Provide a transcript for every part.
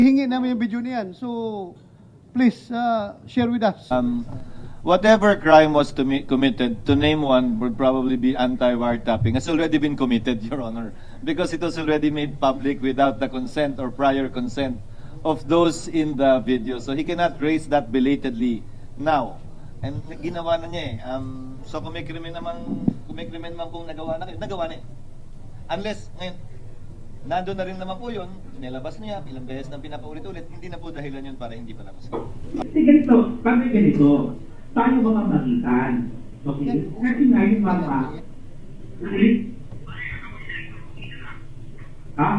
Hingi namin yung video niyan. So, please, uh, share with us. Um, whatever crime was to committed, to name one would probably be anti-wiretapping. Has already been committed, Your Honor, because it was already made public without the consent or prior consent of those in the video. So he cannot raise that belatedly now. And ginawa na niya eh. Um, so kung naman, kung may krimen man kung nagawa na, nagawa na eh. Unless, ngayon, nandun na rin naman po yun, nilabas niya, ilang beses nang pinapaulit-ulit, hindi na po dahilan yun para hindi palabas. Kasi ganito, pag may ganito, tayo mga magitan. Okay? Kasi nga yung mama, ha?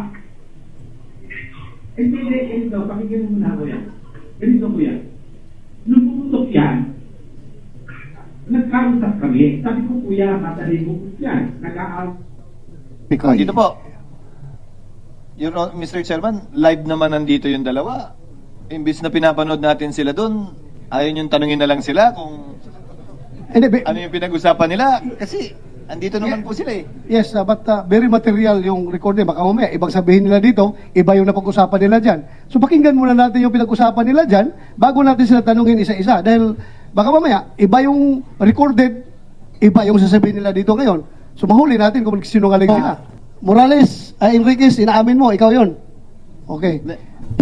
Hindi, hindi, ganito, pakinggan mo muna ko yan. Ganito ko yan. Nung pumutok yan, nagkausap kami. Sabi ko, kuya, matalin mo po yan. Nag-aaw. Ah, Dito po. Your Mr. Chairman, live naman nandito yung dalawa. Imbis na pinapanood natin sila doon, ayaw yung tanungin na lang sila kung Hindi, be- ano yung pinag-usapan nila. Kasi, andito naman po sila eh. yes, uh, but uh, very material yung recording. Baka mamaya, ibang sabihin nila dito, iba yung napag-usapan nila dyan. So, pakinggan muna natin yung pinag-usapan nila dyan bago natin sila tanungin isa-isa. Dahil, baka mamaya, iba yung recorded, iba yung sasabihin nila dito ngayon. So, mahuli natin kung sinungaling sila. Morales, uh, Enriquez, inaamin mo, ikaw yon. Okay.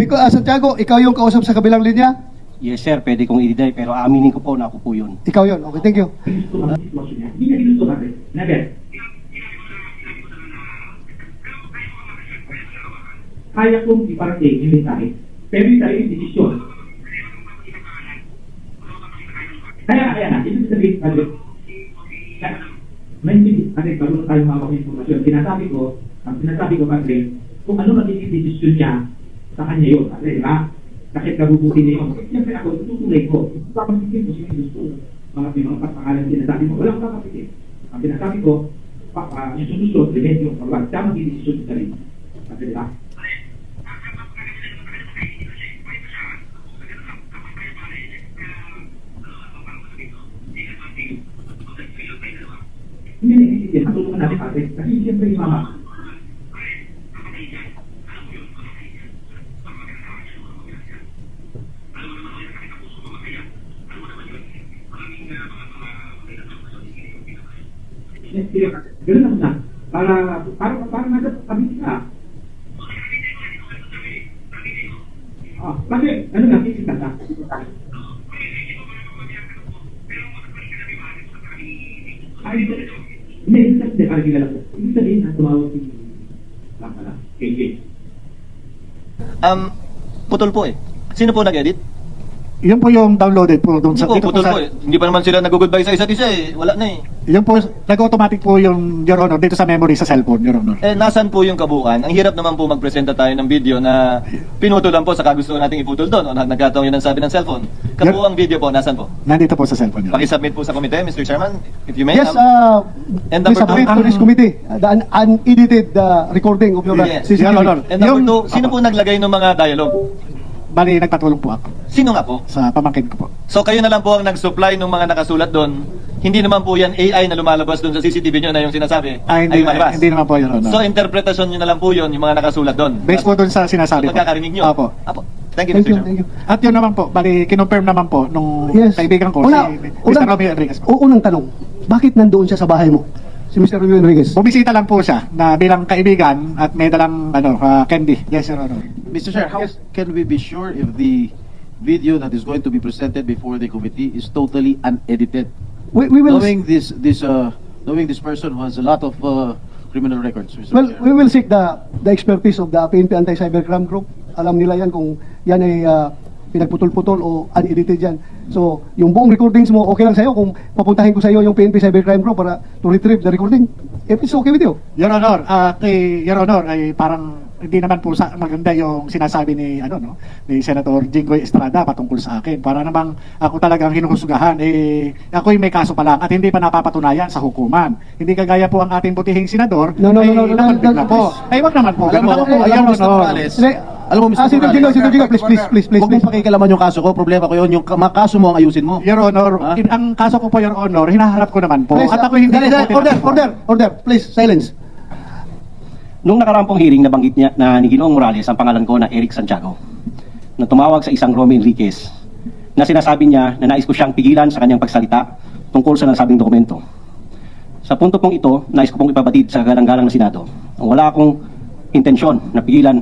Pico, ah, Santiago, ikaw yung kausap sa kabilang linya? Yes sir, pwede kong i-deny pero aaminin ko po na ako po yun. Ikaw yon. Okay, thank you. Kaya kong iparating yung mensahe. Pero yung sarili desisyon. Kaya, kaya na. Ibig sabihin, may ano, bago tayo mawak ng informasyon. Sinasabi ko, ang sinasabi ko kasi, kung ano magiging desisyon niya, sa kanya yun. Kasi, di ba? Kahit kabubuti niya yun. Siyempre ako, tutuloy ko. Papasikin ko siya gusto. Mga pinamang pangalan sinasabi mo. Walang papasikin. Ang sinasabi ko, pa, uh, yung susunod, remedyo, pagwag, tama yung desisyon sa sarili. Kasi, di ba? Hindi na isipin, matulungan natin kasi, kasi siyempre yung mama, Ganun lang na. Para, para, para nasa tabi ka. Ah, kasi, ano na, kikita ka. Ay, hindi, hindi sabihin, para kilala ko. Ibig sabihin na tumawag si Lakala, KJ. Um, putol po eh. Sino po nag-edit? Yun po yung downloaded po doon Hindi sa po, dito po putol sa po eh. Hindi pa naman sila nag-goodbye sa isa't isa eh. Wala na eh. Yun po nag-automatic po yung Your Honor dito sa memory sa cellphone Your Honor. Eh, nasan po yung kabuuan? Ang hirap naman po magpresenta tayo ng video na pinutulan po sa kagusto nating iputol doon o na- nagkataon yun ang sabi ng cellphone. Kabuuang video po, nasan po? Nandito po sa cellphone Your Honor. Pakisubmit po sa komite, Mr. Chairman, if you may. Yes, Um, uh, And number two, to this committee uh, the un- unedited uh, recording of your Yes. CCTV. Your Honor. And number Yung- two, sino po naglagay ng mga dialogue? Bali nagpatulong po ako Sino nga po? sa pamangkin ko po. So kayo na lang po ang nag-supply ng mga nakasulat doon. Hindi naman po yan AI na lumalabas doon sa CCTV nyo na yung sinasabi. Ah, hindi, malabas. hindi naman po Your Honor. So interpretasyon nyo na lang po yun, yung mga nakasulat doon. Based po doon sa sinasabi po. Pagkakarinig nyo. Opo. Apo. Thank you, Thank you, thank you. At yun naman po, bali kinumpirm naman po nung Yes. kaibigan ko Una- si Mr. unang- Romeo Enriquez po. Unang tanong, bakit nandoon siya sa bahay mo? Si Mr. Romeo Enriquez. Bumisita lang po siya na bilang kaibigan at may dalang ano, ah, candy. Yes, Your Honor. Mr. Chair, how Yes. can we be sure if the video that is going to be presented before the committee is totally unedited? We, we will Knowing this, this, uh, knowing this person who has a lot of uh, criminal records, Mr. well, Chair. we will seek the the expertise of the PNP Anti-Cybercrime Group. Alam nila yan kung yan ay uh, pinagputol-putol o unedited yan. So, yung buong recordings mo, okay lang sa'yo kung papuntahin ko sa'yo yung PNP Cybercrime Group para to retrieve the recording. If it's okay with you. Your Honor, ah, kay Your Honor ay parang hindi naman po sa maganda yung sinasabi ni ano no ni Senator Jinggoy Estrada patungkol sa akin. Para namang ako talagang hinuhusgahan eh ako'y may kaso pa lang at hindi pa napapatunayan sa hukuman. Hindi kagaya po ang ating butihing senador. No, no, no, no, no, no, no, na po. please. Ay wag naman po. Alam mo, Ganun po, alam Your mo, Mr. Honor. Morales, Hindi. Alam mo, Mr. Ah, Senator Morales, Jingo, Senator Jingo, please, please, please, please, Huwag mong please. pakikalaman yung kaso ko, problema ko yun, yung mga kaso mo ang ayusin mo. Your Honor, Ha? in- ang kaso ko po Your Honor, hinaharap ko naman po. Please, At ako hindi dali, dali, po order, order, order, please, silence. Nung nakaraang pong hearing, nabanggit niya na ni Ginoong Morales ang pangalan ko na Eric Santiago. na tumawag sa isang Romy Enriquez na sinasabi niya na nais ko siyang pigilan sa kanyang pagsalita tungkol sa nasabing dokumento. Sa punto pong ito, nais ko pong ipabatid sa galang-galang na Senado. Ang wala akong intensyon na pigilan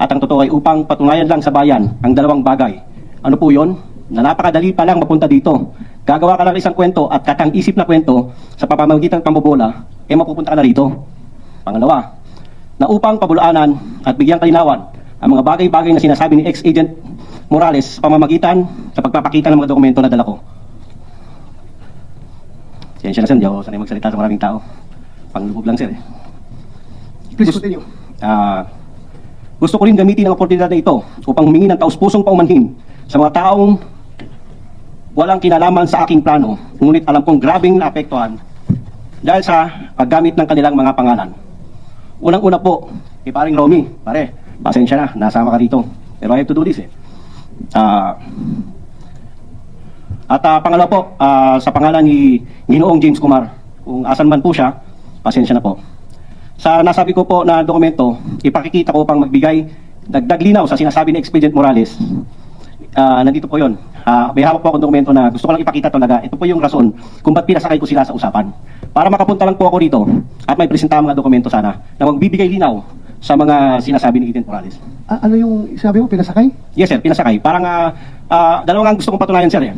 at ang totoo ay upang patunayan lang sa bayan ang dalawang bagay. Ano po yon? Na napakadali pa lang mapunta dito. Gagawa ka lang ng isang kwento at katang-isip na kwento sa pamamagitan ng pambobola, eh mapupunta ka na rito. Pangalawa, na upang pabulaanan at bigyang kalinawan ang mga bagay-bagay na sinasabi ni ex-agent Morales sa pamamagitan sa pagpapakita ng mga dokumento na dala ko. Siyensya na sir, hindi ako sanay magsalita sa maraming tao. Panglubog lang sir eh. Please continue. Ah, gusto ko rin gamitin ang oportunidad na ito upang humingi ng taus-pusong paumanhin sa mga taong walang kinalaman sa aking plano, ngunit alam kong grabing naapektuhan dahil sa paggamit ng kanilang mga pangalan. Unang-una po, kay paring Romy, pare, pasensya na, nasama ka dito. Pero I have to do this eh. Ah, at ah, pangalawa po, ah, sa pangalan ni Ginoong James Kumar, kung asan man po siya, pasensya na po. Sa nasabi ko po na dokumento, ipakikita ko pang magbigay dagdag linaw sa sinasabi ni Expedient Morales. Ah, nandito po yon. Ah, may hawak po akong dokumento na gusto ko lang ipakita talaga. Ito po yung rason kung ba't pinasakay ko sila sa usapan. Para makapunta lang po ako dito at may presenta mga dokumento sana na magbibigay linaw sa mga sinasabi ni Agent Morales. Ah, ano yung sabi mo, pinasakay? Yes sir, pinasakay. Parang ah, ah, dalawang ang gusto kong patunayan sir eh.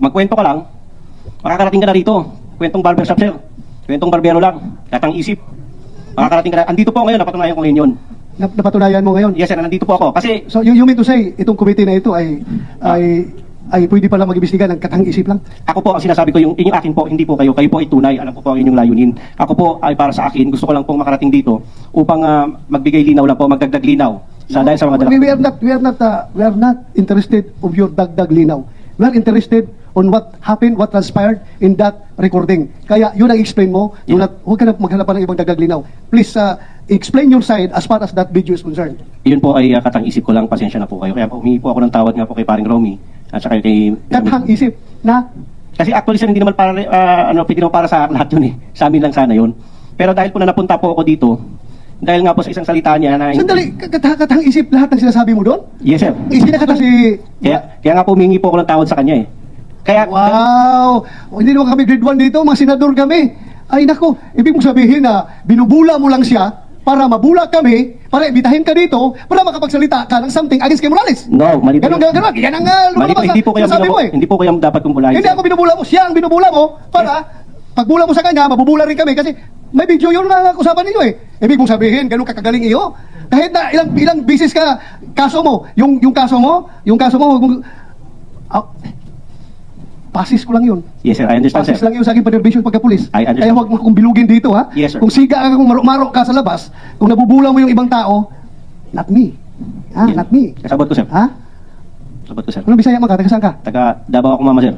Magkwento ka lang, makakarating ka na rito. Kwentong barbershop sir. Kwentong barbero lang. Katang isip. Makakarating ka na. Andito po ngayon, napatunayan ko ngayon yun. Nap- napatunayan mo ngayon? Yes sir, nandito po ako. Kasi, So you, you mean to say, itong committee na ito ay ay ay pwede pala mag-imbestiga ng katang-isip lang? ako po ang sinasabi ko, yung inyong akin po, hindi po kayo. Kayo po ay tunay. Alam ko po ang inyong layunin. Ako po ay para sa akin. Gusto ko lang pong makarating dito upang ah, magbigay linaw lang po, magdagdag linaw. Sa dahil sa mga we, we are not we are not uh, we are not interested of your dagdag linaw. We are interested on what happened, what transpired in that recording. Kaya yun ang explain mo. Yeah. not, huwag ka na maghanap pa ng ibang dagdag linaw. Please uh, explain your side as far as that video is concerned. Yun po ay uh, katang isip ko lang. Pasensya na po kayo. Kaya humingi po ako ng tawad nga po kay paring Romy. At saka kay... Katang isip na Kasi actually sir, hindi naman para ah, ano, pwede naman para sa lahat yun eh. Sa amin lang sana yun. Pero dahil po na napunta po ako dito, dahil nga po sa isang salita niya na Sandali, katang, katang isip lahat ng sinasabi mo doon? Yes sir. Isinakata si... Kaya, kaya nga po humingi po ako ng tawad sa kanya eh. Kaya Wow! Hindi naman kami grade 1 dito, mga senador kami. Ay nako, ibig mong sabihin na binubula mo lang siya para mabula kami, para ibitahin ka dito, para makapagsalita ka ng something against kay Morales. No, mali po. Ganon, ganon, ganon. Yan ang uh, lumalabas hindi po kayo sabi mo eh. hindi po kayo dapat kumbulahin. Hindi ako binubula mo, siya ang binubula mo para pagbula mo sa kanya, mabubula rin kami kasi may video yun na usapan ninyo eh. Ibig mong sabihin, ganun ka kagaling iyo. Kahit na ilang ilang bisis ka kaso mo, yung yung kaso mo, yung kaso mo, huwag mong- Ah, pasis ko lang yun. Yes sir, I understand Pasis sir. lang yun sa aking panerbisyon pagkapulis. I understand. Kaya huwag mo akong bilugin dito ha. Yes, sir. Kung siga ka, kung marok-marok ka sa labas, kung nabubula mo yung ibang tao, not me. Ha, Yes. not me. Kasabot ko sir. Ha? Kasabot ko sir. Anong bisaya mo ka? Taga saan ka? Taga Davao ako mama sir.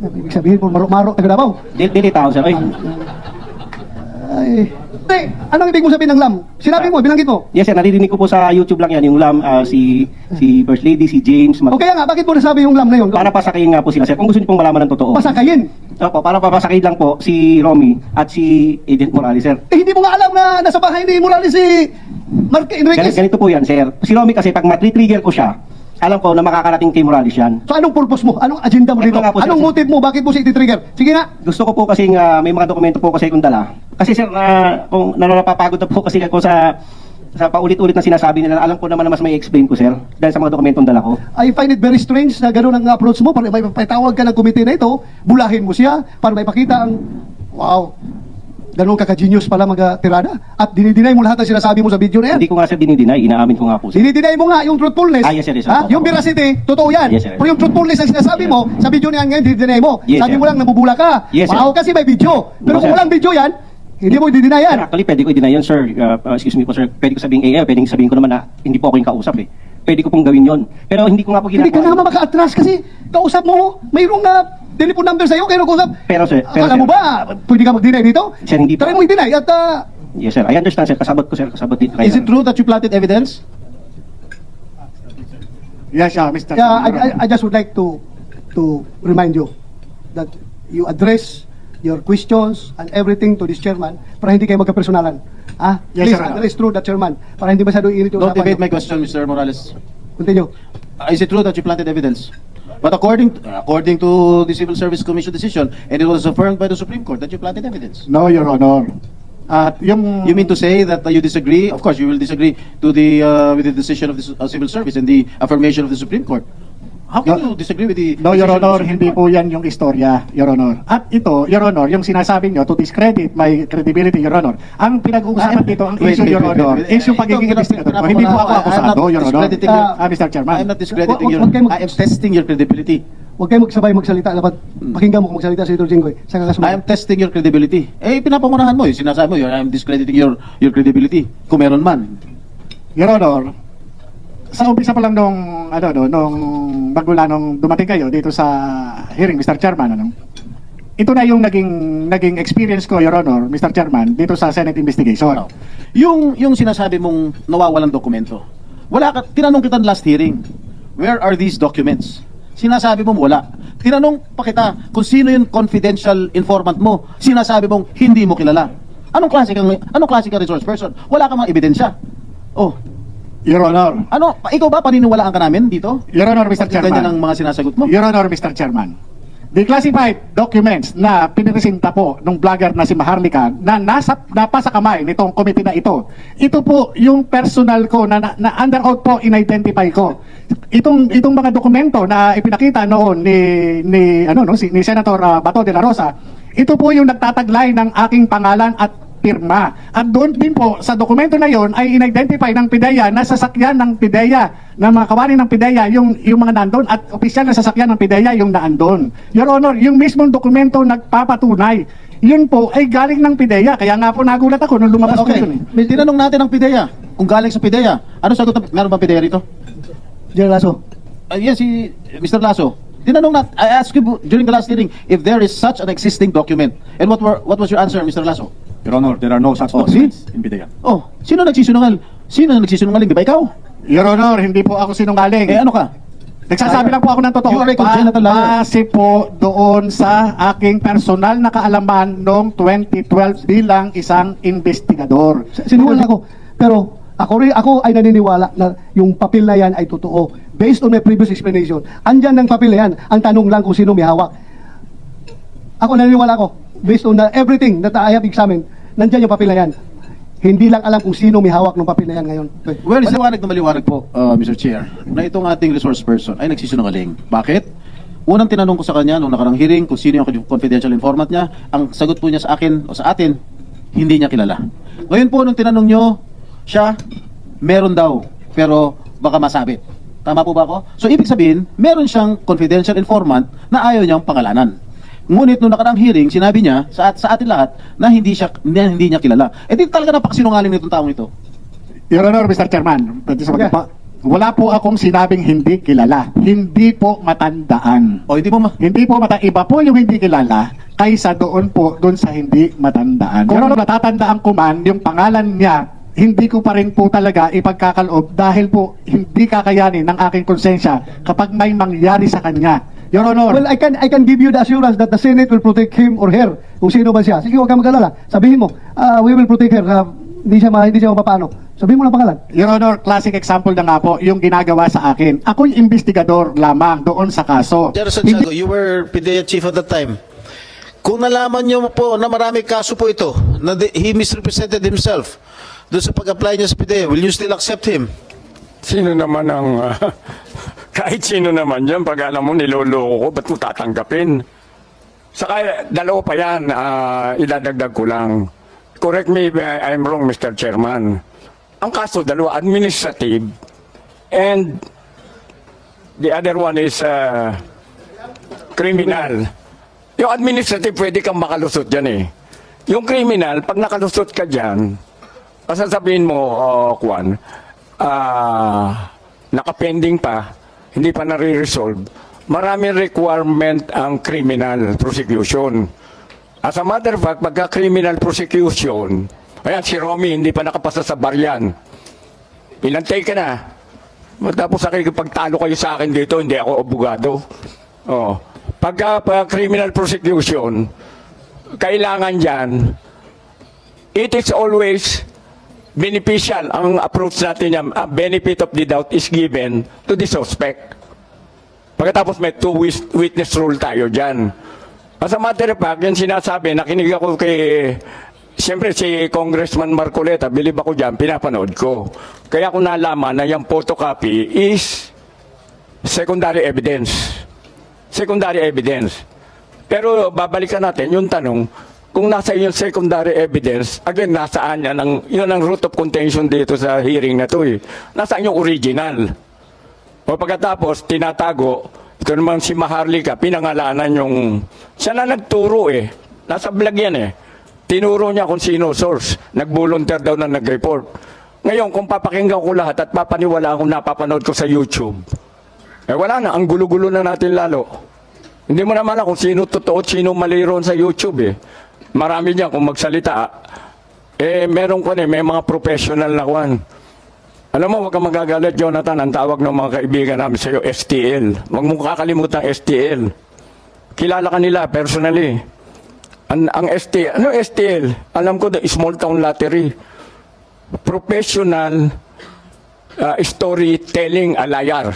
Ibig sabihin, kung marok-marok, taga Davao. Dili, dili tao sir. Ay, Ay. Te, anong ibig mo sabihin ng lam? Sinabi mo, binanggit mo. yes sir, naririnig ko po sa YouTube lang yan. Yung lam, ah, si, si First Lady, si James. Mag- O kaya nga, bakit mo nasabi yung lam na yun? Para pasakayin nga po sila sir. Kung gusto niyo pong malaman ng totoo. Pasakayin. Opo, para papasakayin lang po si Romy at si Agent Morales sir. Eh, hindi mo nga alam na nasa bahay ni Morales si Mark Ganito, Enriquez. ganito po yan sir. Si Romy kasi pag matri-trigger ko siya, alam ko na makakarating kay Morales yan. So, anong purpose mo? Anong agenda mo Ito dito? po, sir. Anong motive mo? Bakit mo siya iti-trigger? Sige nga. Gusto ko po kasi may mga dokumento po kasi kung dala. Kasi sir, na kung nananapapagod na po kasi ako sa sa paulit-ulit na sinasabi nila, alam ko naman na mas may explain ko sir dahil sa mga dokumentong dala ko. I find it very strange na gano'n ang approach mo. Para may patawag ka ng komite na ito, bulahin mo siya para may pakita ang, wow, gano'n kaka-genius pala mga tirada. At dinidinay mo lahat ng sinasabi mo sa video na yan. Hindi ko nga sir dinideny, inaamin ko nga po sir. Dinidinay mo nga yung truthfulness. Ah, yes, sir, yes, sir. Ha? Yung veracity, totoo yan. Yes, sir. Pero yung truthfulness ang sinasabi mo, sa video na yan ngayon, dinidinay mo. Yes, Sabi sir. mo lang, nabubula ka. Yes, sir. wow, kasi may video. Pero No, kung sir. walang video yan, hindi mo didinay yan. Sir, actually, pwede ko i-deny yun, sir. Uh, uh, excuse me po, sir. Pwede ko sabihin AA, pwede sabihin ko naman na hindi po ako yung kausap eh. Pwede ko pong gawin yon. Pero hindi ko nga po Hindi ka ginagawa. naman maka-atras kasi kausap mo, mayroong uh, telephone number sa'yo, kaya kausap. Pero sir, pero Akala sir, mo ba, pwede ka mag-deny dito? Sir, hindi po. Try mo i-deny at uh, Yes sir, I understand sir. Kasabot ko sir, kasabot dito. Is it true that you planted evidence? Yes, uh, Mr. Yeah, I, I, I just would like to to remind you that you address your questions and everything to this chairman para hindi kayo magkapersonalan. Ah, Yes, please Your Honor. address through the chairman para hindi masyado init yung Don't usapan evade niyo. my question, Mr. Morales. Continue. Uh, Is it true that you planted evidence? But according according to the Civil Service Commission decision, and it was affirmed by the Supreme Court that you planted evidence. No, Your Honor. At yung... You mean to say that uh, you disagree? Of course, you will disagree to the uh, with the decision of the su- uh, Civil Service and the affirmation of the Supreme Court. How can No. you disagree with the No, Your Honor, hindi po yan yung istorya, Your Honor. At ito, Your Honor, yung sinasabi nyo to discredit my credibility, Your Honor. Ang pinag-uusapan dito, ang Wait, issue, wait, Your wait, Honor, wait, wait. is yung pagiging ko. Hindi po ako I- I'm akusado, Your Honor. Ah, Mr. Chairman. I am not discrediting your. I am testing your credibility. Huwag kayo magsabay magsalita. Dapat pakinggan mo kung magsalita si Senator Jinggoy. Sa I kakasunod. am testing your credibility. Eh, pinapangunahan mo. Eh. Sinasabi mo, I am discrediting your your credibility. Kung meron man. Your Honor, sa umpisa pa lang nung, ano, no, nung bagula nung dumating kayo dito sa hearing, Mr. Chairman, ano, ito na yung naging naging experience ko, Your Honor, Mr. Chairman, dito sa Senate investigation. Ano? Yung yung sinasabi mong nawawalang dokumento. Wala ka tinanong kita last hearing. Where are these documents? Sinasabi mo wala. Tinanong pa kita kung sino yung confidential informant mo. Sinasabi mong hindi mo kilala. Anong klase kang anong klase kang resource person? Wala kang mga ebidensya. Oh, Your Honor, ano, pa- ikaw ba paniniwalaan ka namin dito? Your Honor, Mr. Pag ganyan ang Chairman. mga sinasagot mo? Your Honor, Mr. Chairman. The classified documents na pinipresenta po ng vlogger na si Maharlika na nasa napa sa kamay nitong committee na ito. Ito po yung personal ko na, na, na under oath po in-identify ko. Itong itong mga dokumento na ipinakita noon ni ni ano no si ni Senator ah, Bato de la Rosa, ito po yung nagtataglay ng aking pangalan at pirma. At doon din po, sa dokumento na yon ay in-identify ng PIDEA na sasakyan ng PIDEA, na mga kawani ng PIDEA, yung, yung mga nandun, at opisyal na sasakyan ng PIDEA yung naandun. Your Honor, yung mismong dokumento nagpapatunay, yun po ay galing ng PIDEA. Kaya nga po nagulat ako nung lumabas Okay. po yun. Eh. May tinanong natin ang PIDEA. Kung galing sa PIDEA. Ano sagot? ng- Meron ba PIDEA rito? General Lasso. Uh, yes, si Mr. Lasso. Tinanong nat I asked you during the last hearing if there is such an existing document. And what were what was your answer, Mr. Lasso? Your Honor, there are no such Oh, documents in PIDEA. Oh, sino nagsisinungal? Sino nagsisinungaling? Di ba ikaw? Your Honor, hindi po ako sinungaling. Eh ano ka? Nagsasabi lang po ako ng totoo. You are a congenital liar. Base po doon sa aking personal na kaalaman noong 2012 bilang isang investigador. Sinungaling ako. Pero ako rin, ako ay naniniwala na yung papel na yan ay totoo. Based on my previous explanation. Andyan ng papel na yan. Ang tanong lang kung sino may hawak. Ako naniniwala ako. Based on the, everything that I have examined. Nandyan yung papel na yan. Hindi lang alam kung sino may hawak ng papel na yan ngayon. Well, maliwanag na maliwanag po, uh, Mr. Chair, na itong ating resource person ay nagsisinungaling. Bakit? Unang tinanong ko sa kanya nung nakarang hearing kung sino yung confidential informant niya, ang sagot po niya sa akin o sa atin, hindi niya kilala. Ngayon po, nung tinanong nyo, siya, meron daw, pero baka masabit. Tama po ba ako? So, ibig sabihin, meron siyang confidential informant na ayaw niyang pangalanan. Ngunit nung nakarang hearing, sinabi niya sa, at- sa atin lahat na hindi siya hindi, hindi niya kilala. Eh di talaga napakasinungaling nitong taong ito. Your Honor, Mr. Chairman, Yeah. pa. Wala po akong sinabing hindi kilala. Hindi po matandaan. O hindi mo ma... Hindi po mata iba po yung hindi kilala kaysa doon po doon sa hindi matandaan. Kung ano natatandaan ko man yung pangalan niya hindi ko pa rin po talaga ipagkakaloob dahil po hindi kakayanin ng aking konsensya kapag may mangyari sa kanya. Your Honor, Well, I can I can give you the assurance that the Senate will protect him or her kung sino man siya. Sige, huwag kang mag-alala. Sabihin mo, ah, we will protect her. Ah, hindi siya ma, hindi siya mapapano. Sabihin mo lang pangalan. Your Honor, classic example na nga po yung ginagawa sa akin. Ako'y investigador lamang doon sa kaso. General Santiago, you were PDEA chief at that time. Kung nalaman niyo po na marami kaso po ito, na he misrepresented himself doon sa pag-apply niya sa PDEA, will you still accept him? Sino naman ang, ah, kahit sino naman yan, pag alam mo niloloko ko, ba't mo tatanggapin? Saka dalawa pa yan, ah, idadagdag ko lang. Correct me if I'm wrong, Mr. Chairman. Ang kaso, dalawa, administrative, and the other one is ah, criminal. Yung administrative, pwede kang makalusot dyan eh. Yung criminal, pag nakalusot ka dyan, sasabihin mo, oh, Kwan, ah, nakapending pa, hindi pa nare-resolve, maraming requirement ang criminal prosecution. As a matter of fact, pagka criminal prosecution, ayan, si Romy hindi pa nakapasa sa baryan. Pinantay ka na. Tapos pagtalo kayo sa akin dito, hindi ako abogado. Oh. Pagka pa criminal prosecution, kailangan dyan, it is always beneficial. Ang approach natin yan, a benefit of the doubt is given to the suspect. Pagkatapos may two witness rule tayo dyan. As a matter of fact, yan sinasabi, nakinig ako kay, siyempre si Congressman Marcoleta, bilib ako dyan, pinapanood ko. Kaya ko nalaman na yung photocopy is secondary evidence. Secondary evidence. Pero babalikan natin yung tanong, kung nasa yung secondary evidence, again, nasaan yan? Ang, yun ang root of contention dito sa hearing na to eh. Nasaan yung original? O pagkatapos, tinatago, ito naman si Maharlika, pinangalanan yung, siya na nagturo eh. Nasa vlog yan eh. Tinuro niya kung sino source. Nag-volunteer daw na nag-report. Ngayon, kung papakinggan ko lahat at papaniwala kung napapanood ko sa YouTube, eh wala na, ang gulo-gulo na natin lalo. Hindi mo naman alam kung sino totoo at sino mali sa YouTube eh. Marami niya kung magsalita. Eh, meron ko eh, may mga professional na kwan. Alam mo, huwag kang magagalit, Jonathan. Ang tawag ng mga kaibigan namin sa iyo, STL. Huwag mo kakalimutan STL. Kilala ka nila personally. Ang, ang STL, ano STL? Alam ko, the small town lottery. Professional uh, storytelling alayar.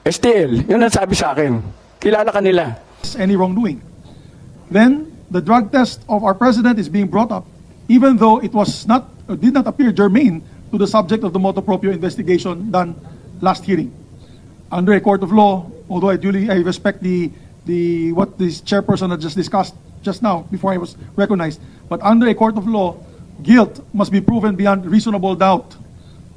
STL, yun ang sabi sa akin. Kilala ka nila. any wrongdoing. Then the drug test of our president is being brought up, even though it was not uh, did not appear germane to the subject of the motu proprio investigation done last hearing. Under a court of law, although I duly I respect the the what this chairperson had just discussed just now before I was recognized, but under a court of law, guilt must be proven beyond reasonable doubt.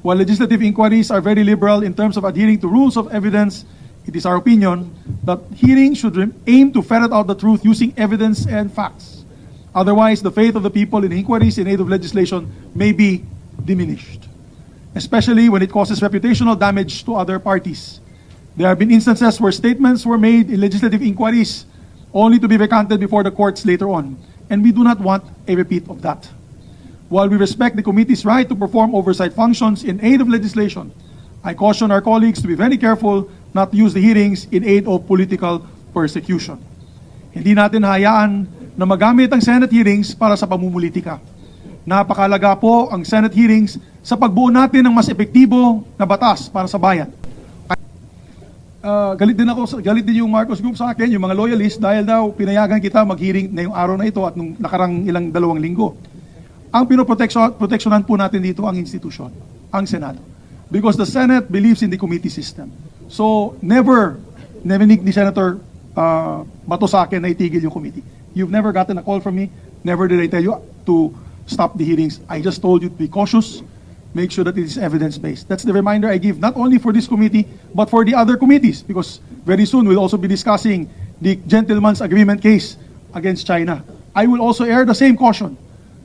While legislative inquiries are very liberal in terms of adhering to rules of evidence, it is our opinion that hearings should aim to ferret out the truth using evidence and facts. Otherwise, the faith of the people in inquiries in aid of legislation may be diminished, especially when it causes reputational damage to other parties. There have been instances where statements were made in legislative inquiries only to be recanted before the courts later on, and we do not want a repeat of that. While we respect the committee's right to perform oversight functions in aid of legislation, I caution our colleagues to be very careful not use the hearings in aid of political persecution. Hindi natin hayaan na magamit ang Senate hearings para sa pamumulitika. Napakalaga po ang Senate hearings sa pagbuo natin ng mas epektibo na batas para sa bayan. Ah, galit din ako, galit din yung Marcos Group sa akin, yung mga loyalists, dahil daw pinayagan kita mag-hearing na yung araw na ito at nung nakarang ilang dalawang linggo. Ang pinoproteksyon, proteksyonan po natin dito ang institusyon, ang Senado. Because the Senate believes in the committee system. So, never, ni, ni Senator uh, Bato sa akin na itigil yung committee. You've never gotten a call from me. Never did I tell you to stop the hearings. I just told you to be cautious, make sure that it is evidence-based. That's the reminder I give not only for this committee, but for the other committees, because very soon we'll also be discussing the gentleman's agreement case against China. I will also air the same caution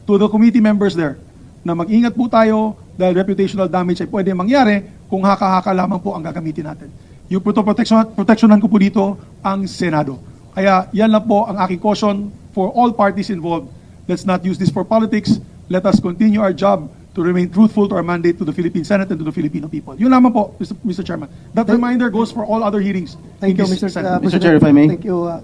to the committee members there na mag-ingat po tayo dahil reputational damage ay pwede mangyari kung haka-haka lamang po ang gagamitin natin. Yung proto protection, protectionan ko po dito ang Senado. Kaya yan lang po ang aking caution for all parties involved. Let's not use this for politics. Let us continue our job to remain truthful to our mandate to the Philippine Senate and to the Filipino people. Yun lamang po, Mr. Mr. Chairman. That reminder goes for all other hearings. Thank you, Mr. Senate. uh, Mr. Chair, if I may. Thank you. uh,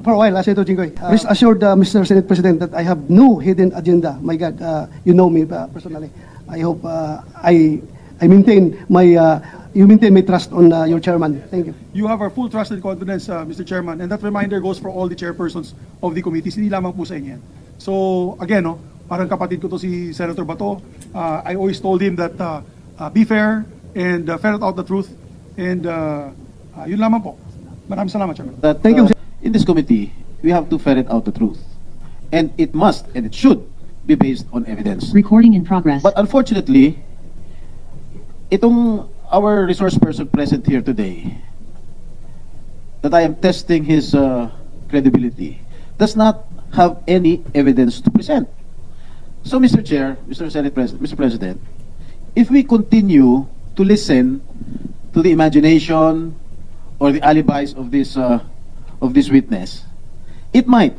for a while, Senator Jinggoy. Uh, rest assured, uh, Mr. Senate President, that I have no hidden agenda. My God, uh, you know me uh, personally. I hope uh, I I maintain my uh, you maintain my trust on uh, your chairman. Thank you. You have our full trust and confidence, uh, Mr. Chairman, and that reminder goes for all the chairpersons of the committees, hindi lamang po sa inyo yan. So, again, no, parang kapatid ko to si Senator Bato, uh, I always told him that uh, uh, be fair and uh, ferret out the truth, and uh, uh, yun lamang po. Maraming salamat, Chairman. that Thank you, uh, in this committee, we have to ferret out the truth. And it must and it should be based on evidence. Recording in progress. But unfortunately, itong our resource person present here today, that I am testing his uh, credibility, does not have any evidence to present. So, Mr. Chair, Mr. Senate President, Mr. President, if we continue to listen to the imagination or the alibis of this uh, of this witness, it might,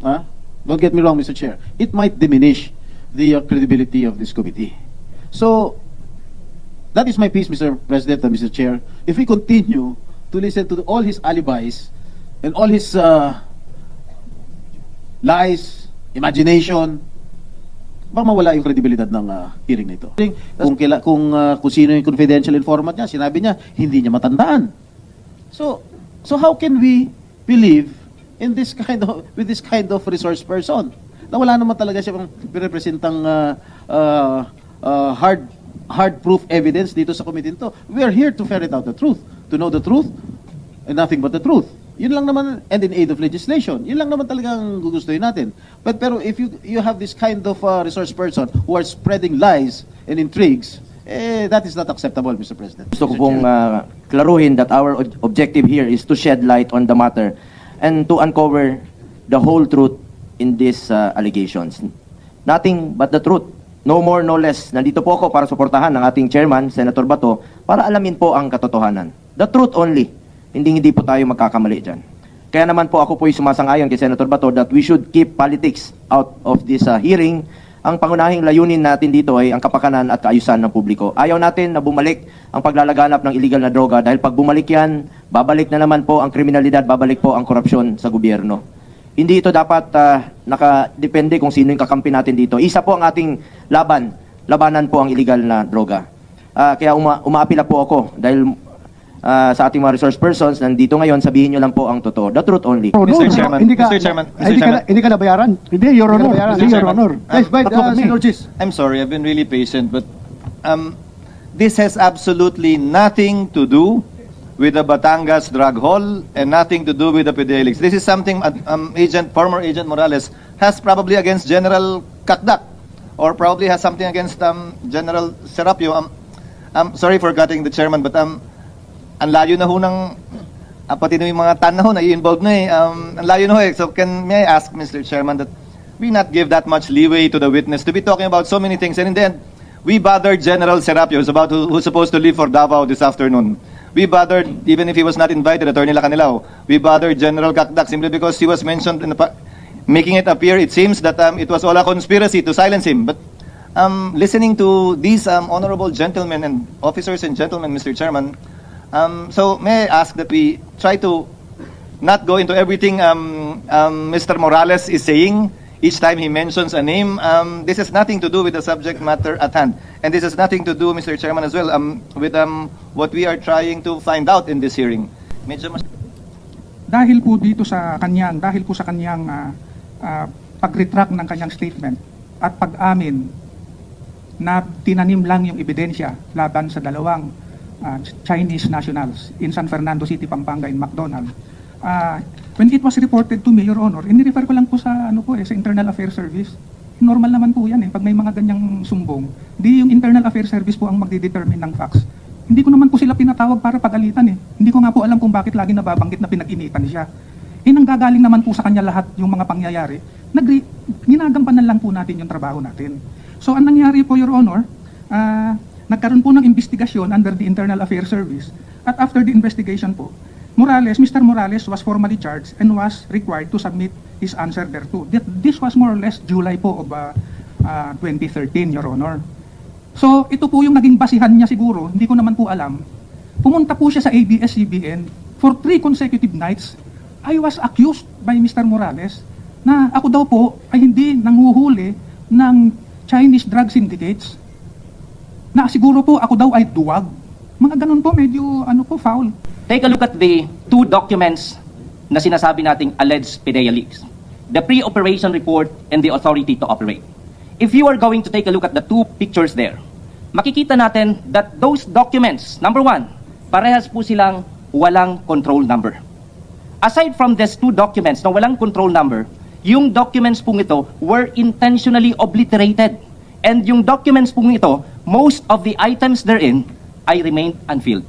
huh? don't get me wrong, Mr. Chair, it might diminish the uh, credibility of this committee. So, that is my piece, Mr. President and Mr. Chair. If we continue to listen to all his alibis and all his uh, lies, imagination, baka mawala yung kredibilidad ng ah, hearing na ito. Kung, kila, kung, ah, kung sino yung confidential informant niya, sinabi niya, hindi niya matandaan. So, so how can we believe in this kind of, with this kind of resource person? Na wala naman talaga siya pang pirepresentang uh, uh, uh, hard hard proof evidence dito sa committee to. We are here to ferret out the truth, to know the truth, and nothing but the truth. Yun lang naman, and in aid of legislation. Yun lang naman talagang gugustuhin natin. But pero if you you have this kind of uh, resource person who are spreading lies and intrigues, eh, that is not acceptable, Mr. President. Gusto ko pong ah, klaruhin that our ob- objective here is to shed light on the matter and to uncover the whole truth in these ah, allegations. Nothing but the truth. No more, no less. Nandito po ako para suportahan ng ating chairman, Senator Bato, para alamin po ang katotohanan. The truth only. Hindi hindi po tayo magkakamali dyan. Kaya naman po ako po ay sumasang-ayon kay Senator Bato that we should keep politics out of this ah, hearing. Ang pangunahing layunin natin dito ay ang kapakanan at kaayusan ng publiko. Ayaw natin na bumalik ang paglalaganap ng illegal na droga dahil pag bumalik yan, babalik na naman po ang kriminalidad, babalik po ang korupsyon sa gobyerno. Hindi ito dapat ah, nakadepende kung sino yung kakampi natin dito. Isa po ang ating laban. Labanan po ang illegal na droga. Ah, kaya uma umaapila po ako dahil ah, sa ating mga resource persons nandito ngayon, sabihin nyo lang po ang totoo. The truth only. Oh, Mr. Chairman, hindi ka, Mr. Chairman, Mr. Hindi ka, na- hindi ka nabayaran. Hindi, Your Honor. Hindi, Your. Honor. Yes, by Bato uh, Chis. I'm sorry, I've been really patient, but um, this has absolutely nothing to do with the Batangas drug haul and nothing to do with the Fidelix. This is something uh, um, Agent, former Agent Morales has probably against General Kakdak or probably has something against um, General Serapio. Um, um, sorry for cutting the chairman, but um, ang layo na ho ng ah, pati na yung mga tan na ho, na-involved na eh. Um, ang layo na ho eh. So can, may I ask, Mr. Chairman, that we not give that much leeway to the witness to be talking about so many things. And in the end, we bothered General Serapio, who's, about to, who's supposed to leave for Davao this afternoon. We bothered, even if he was not invited, Attorney Lacanilao, we bothered General Kakdak simply because he was mentioned in the, making it appear, it seems, that um, it was all a conspiracy to silence him. But um, listening to these um, honorable gentlemen and officers and gentlemen, Mr. Chairman, um, so may I ask that we try to not go into everything um, um, Mr. Morales is saying each time he mentions a name. Um, this has nothing to do with the subject matter at hand. And this has nothing to do, Mr. Chairman, as well, um, with um, what we are trying to find out in this hearing. Medyo mas- dahil po dito sa kanyang dahil po sa kanyang ah, ah, pag-retract ng kanyang statement at pag-amin na tinanim lang yung ebidensya laban sa dalawang ah, Chinese nationals in San Fernando City, Pampanga in McDonald. Ah, when it was reported to me, Your Honor, ini-refer ko lang po sa ano po eh, sa Internal Affairs Service. Normal naman po yan eh, pag may mga ganyang sumbong. Di yung Internal Affairs Service po ang magdidetermine ng facts. Hindi ko naman po sila pinatawag para pagalitan eh. Hindi ko nga po alam kung bakit lagi nababanggit na pinag-initan siya. Eh, nanggagaling naman po sa kanya lahat yung mga pangyayari. Nagri ginagampanan lang po natin yung trabaho natin. So, ang nangyari po, Your Honor, ah, nagkaroon po ng investigasyon under the Internal Affairs Service. At after the investigation po, Morales, Mr. Morales was formally charged and was required to submit his answer thereto. This was more or less July po of ah, ah, 2013, Your Honor. So, ito po yung naging basihan niya siguro, hindi ko naman po alam. Pumunta po siya sa ABS-CBN for three consecutive nights. I was accused by Mr. Morales na ako daw po ay hindi nanguhuli ng Chinese drug syndicates. Na siguro po ako daw ay duwag. Mga ganun po, medyo ano po, foul. Take a look at the two documents na sinasabi nating alleged PDEA leaks. The pre-operation report and the authority to operate. If you are going to take a look at the two pictures there, makikita natin that those documents, number one, parehas po silang walang control number. Aside from these two documents na walang control number, yung documents pong ito were intentionally obliterated. And yung documents pong ito, most of the items therein ay remained unfilled.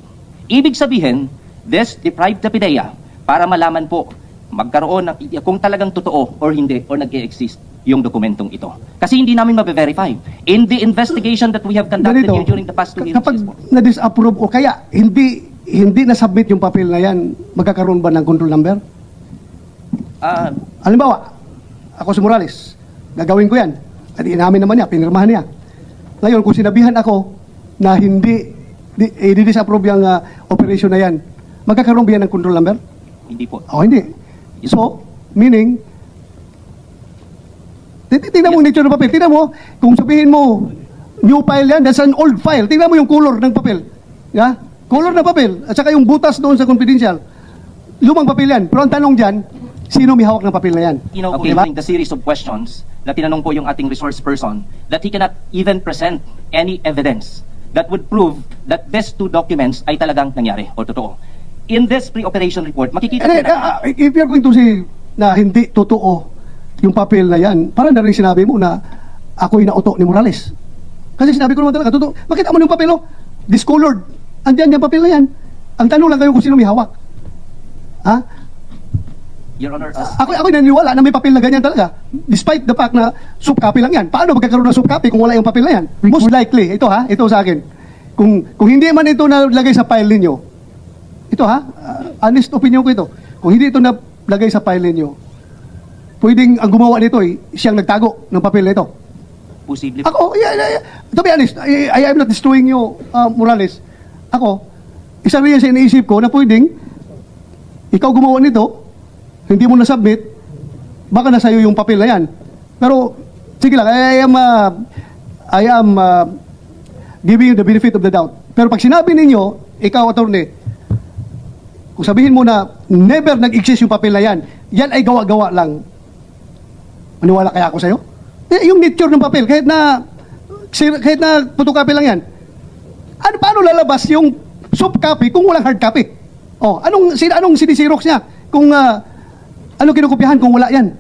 Ibig sabihin, this deprived the PIDEA para malaman po magkaroon ng kung talagang totoo or hindi or nag-exist yung dokumentong ito. Kasi hindi namin mabe-verify. In the investigation that we have conducted Ganito, here during the past two years, kapag na-disapprove o kaya hindi hindi na-submit yung papel na yan, magkakaroon ba ng control number? Ah, Halimbawa, ako si Morales, gagawin ko yan. At inamin naman niya, pinirmahan niya. Ngayon, kung sinabihan ako na hindi, di, eh, di-disapprove yung ah, operation na yan, magkakaroon ba yan ng control number? hindi po. O hindi. So, meaning, Tingnan mo yung nature ng papel. Tingnan mo, kung sabihin mo, new file yan, that's an old file. Tingnan mo yung color ng papel. Yeah? Color ng papel. At saka yung butas doon sa confidential. Lumang papel yan. Pero ang tanong dyan, sino may hawak ng papel na yan? you know, Okay. during the series of questions na tinanong po yung ating resource person that he cannot even present any evidence that would prove that these two documents ay talagang nangyari o totoo. In this pre-operation report, makikita And uh, uh, if you're going to say na hindi totoo yung papel na yan, parang na rin sinabi mo na ako'y nauto ni Morales. Kasi sinabi ko naman talaga, totoo. Makita mo yung papel, oh, discolored. Andiyan yung papel na yan. Ang tanong lang kayo kung sino may hawak. Ha? Your Honor, as Ako, ako naniniwala na may papel na ganyan talaga. Despite the fact na soft copy lang yan. Paano magkakaroon ng soft copy kung wala yung papel na yan? Most likely, ito ha, ito sa akin. Kung, kung hindi man ito nalagay sa file ninyo, ito ha, uh, honest opinion ko ito. Kung hindi ito nalagay sa file ninyo, pwedeng ang gumawa nito ay siyang nagtago ng papel na ito. posible po. Ako, yeah, yeah, yeah. to be honest, I, I am not destroying you, uh, Morales. Ako, isa rin yan sa iniisip ko na pwedeng ikaw gumawa nito, hindi mo na-submit, baka nasa iyo yung papel na yan. Pero, sige lang, I am, uh, I am uh, giving you the benefit of the doubt. Pero pag sinabi ninyo, ikaw, attorney, kung sabihin mo na never nag-exist yung papel na yan, yan ay gawa-gawa lang. Maniwala kaya ako sa'yo? Eh, yung nature ng papel, kahit na, kahit na photocopy lang yan, ano, paano lalabas yung soft copy kung walang hard copy? Oh, anong, anong sinisirox niya? Kung, uh, ano kinukopyahan kung wala yan?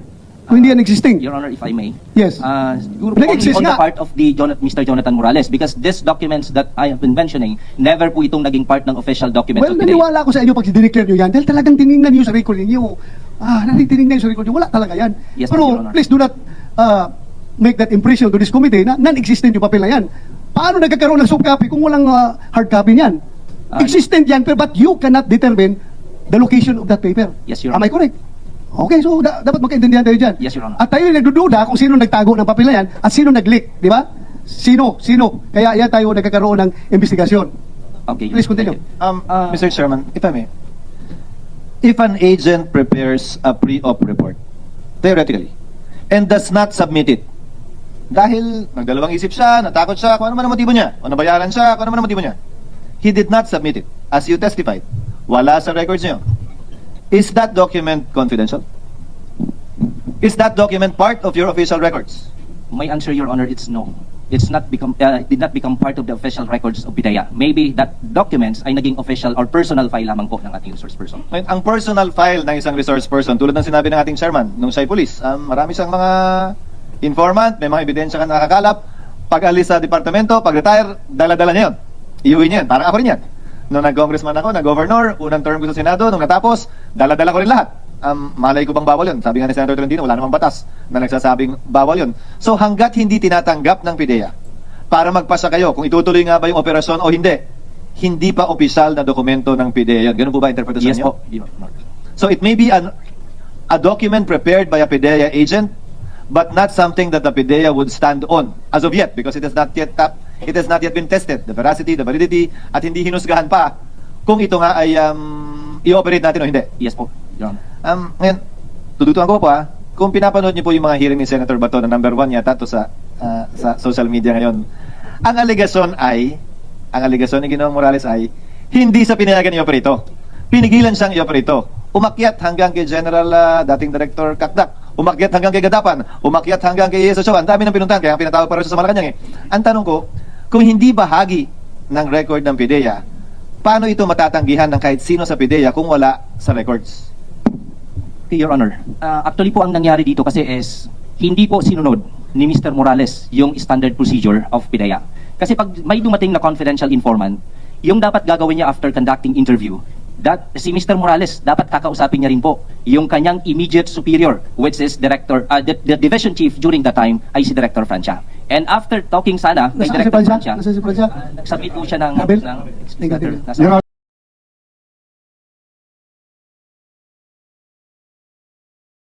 Kung hindi yan existing? Your Honor, if I may. Yes. Uh, Nag-exist on the nga. part of the Jon- Mr. Jonathan Morales because these documents that I have been mentioning, never po itong naging part ng official documents Well, of PIDEA. naniwala ako sa inyo pag dineclare nyo yan dahil talagang tiningnan nyo sa record ninyo. Ah, natitinignan nyo sa record nyo. Wala talaga yan. Yes, Pero Your Honor. please do not uh, make that impression to this committee na non-existent yung papel na yan. Paano nagkakaroon ng soft copy kung walang uh, hard copy niyan? Ah, Existent yan, pero but you cannot determine the location of that paper. Yes, Your Am I Honor. correct? Okay, so da- dapat magkaintindihan tayo dyan. Yes, Your Honor. At tayo nagdududa kung sino nagtago ng papel na yan at sino nag-leak, di ba? Sino? Sino? Kaya yan tayo nagkakaroon ng investigasyon. Okay. Please continue. Um, Uh, Mr. Chairman, if I may. If an agent prepares a pre-op report, theoretically, and does not submit it, dahil nagdalawang isip siya, natakot siya, kung ano man ang motibo niya, o nabayaran siya, kung ano man ang motibo niya, he did not submit it, as you testified. Wala sa records niyo. Is that document confidential? Is that document part of your official records? My answer, Your Honor, it's no. It's not become, uh, did not become part of the official records of PIDEA. Maybe that documents ay naging official or personal file lamang po ng ating resource person. Ngayon, ang personal file ng isang resource person, tulad ng sinabi ng ating chairman, nung siya'y police, um, marami siyang mga informant, may mga ebidensya ka nakakalap, pag-alis sa departamento, pag-retire, dala-dala niya yun. Iuwi niya yun. Parang ako rin yan. Nung nag-congressman ako, nag-governor, unang term ko sa Senado, nung natapos, dala-dala ko rin lahat. Um, malay ko bang bawal yun? Sabi nga ni Senator Tolentino, wala namang batas na nagsasabing bawal yun. So hanggat hindi tinatanggap ng PIDEA, para magpasa kayo kung itutuloy nga ba yung operasyon o hindi, hindi pa opisyal na dokumento ng PIDEA yun. Ganun po ba interpretasyon Yes niyo? po. So it may be an, a document prepared by a PIDEA agent, but not something that the PIDEA would stand on as of yet because it has not yet tap, it has not yet been tested, the veracity, the validity, at hindi hinusgahan pa kung ito nga ay um, i-operate natin o hindi. Yes po, Your Honor. Um, ngayon, tututuan ko po ha, kung pinapanood niyo po yung mga hearing ni Senator Bato na number one yata to sa, ah, sa social media ngayon, ang aligasyon ay, ang aligasyon ni Ginoong Morales ay, hindi sa pinayagan i-operate. Pinigilan siyang i-operate. Umakyat hanggang kay General ah, dating Director Kakdak. Umakyat hanggang kay Gadapan. Umakyat hanggang kay Yeso Ang dami ng pinuntahan, kaya ang pinatawag para siya sa Malacanang eh. Ang tanong ko, kung hindi bahagi ng record ng PIDEA, paano ito matatanggihan ng kahit sino sa PIDEA kung wala sa records? Your Honor. Uh, actually po ang nangyari dito kasi is hindi po sinunod ni Mr. Morales yung standard procedure of PIDEA. Kasi pag may dumating na confidential informant, yung dapat gagawin niya after conducting interview, that si Mr. Morales dapat kakausapin niya rin po yung kanyang immediate superior which is director uh, the, the division chief during that time ay si Director Francia. And after talking sana kay Director Francia? Nagsubmit po siya ng, ng Negative. nasa-